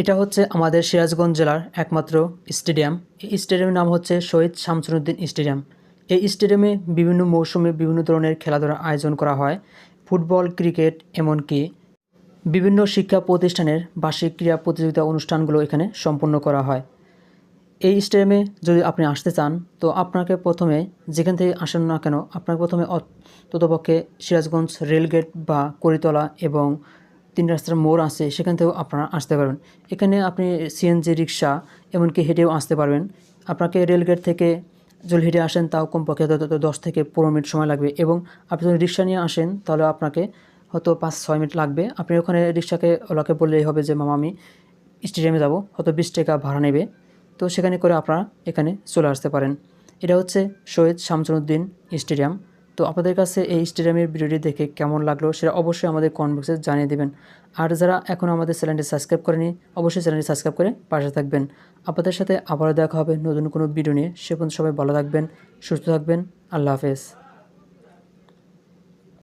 এটা হচ্ছে আমাদের সিরাজগঞ্জ জেলার একমাত্র স্টেডিয়াম। এই স্টেডিয়ামের নাম হচ্ছে শহীদ শামসুদ্দিন স্টেডিয়াম। এই স্টেডিয়ামে বিভিন্ন মৌসুমে বিভিন্ন ধরনের খেলাধুলার আয়োজন করা হয়, ফুটবল, ক্রিকেট এমনকি বিভিন্ন শিক্ষা প্রতিষ্ঠানের বার্ষিক ক্রীড়া প্রতিযোগিতা অনুষ্ঠানগুলো এখানে সম্পন্ন করা হয়। এই স্টেডিয়ামে যদি আপনি আসতে চান, তো আপনাকে প্রথমে যেখান থেকে আসেন না কেন, আপনাকে প্রথমে ততপক্ষে সিরাজগঞ্জ রেলগেট বা করিতলা এবং তিন রাস্তার মোড় আছে, সেখান থেকেও আপনারা আসতে পারবেন। এখানে আপনি সিএনজি রিক্সা এমনকি হেঁটেও আসতে পারবেন। আপনাকে রেলগেট থেকে যদি হেঁটে আসেন, তাও কমপক্ষে দশ থেকে পনেরো মিনিট সময় লাগবে। এবং আপনি যদি রিক্সা নিয়ে আসেন, তাহলে আপনাকে হয়তো পাঁচ, ছয় মিনিট লাগবে। আপনি ওখানে রিক্সাকে ওলাকে বললেই হবে যে, মামা, আমি স্টেডিয়ামে যাব। হয়তো বিশ টাকা ভাড়া নেবে। তো সেখানে করে আপনারা এখানে চলে আসতে পারেন। এটা হচ্ছে শহীদ শামসুদ্দিন স্টেডিয়াম। তো আপনাদের কাছে এই স্টেডিয়ামের ভিডিওটি দেখে কেমন লাগল সেটা অবশ্যই আমাদের কমেন্ট বক্সে জানিয়ে দেবেন। আর যারা এখনও আমাদের চ্যানেলটি সাবস্ক্রাইব করেনি, অবশ্যই চ্যানেলটি সাবস্ক্রাইব করে পাশে থাকবেন। আপনাদের সাথে আবারও দেখা হবে নতুন কোনো ভিডিও নিয়ে। সে পর্যন্ত সবাই ভালো থাকবেন, সুস্থ থাকবেন। আল্লাহ হাফেজ।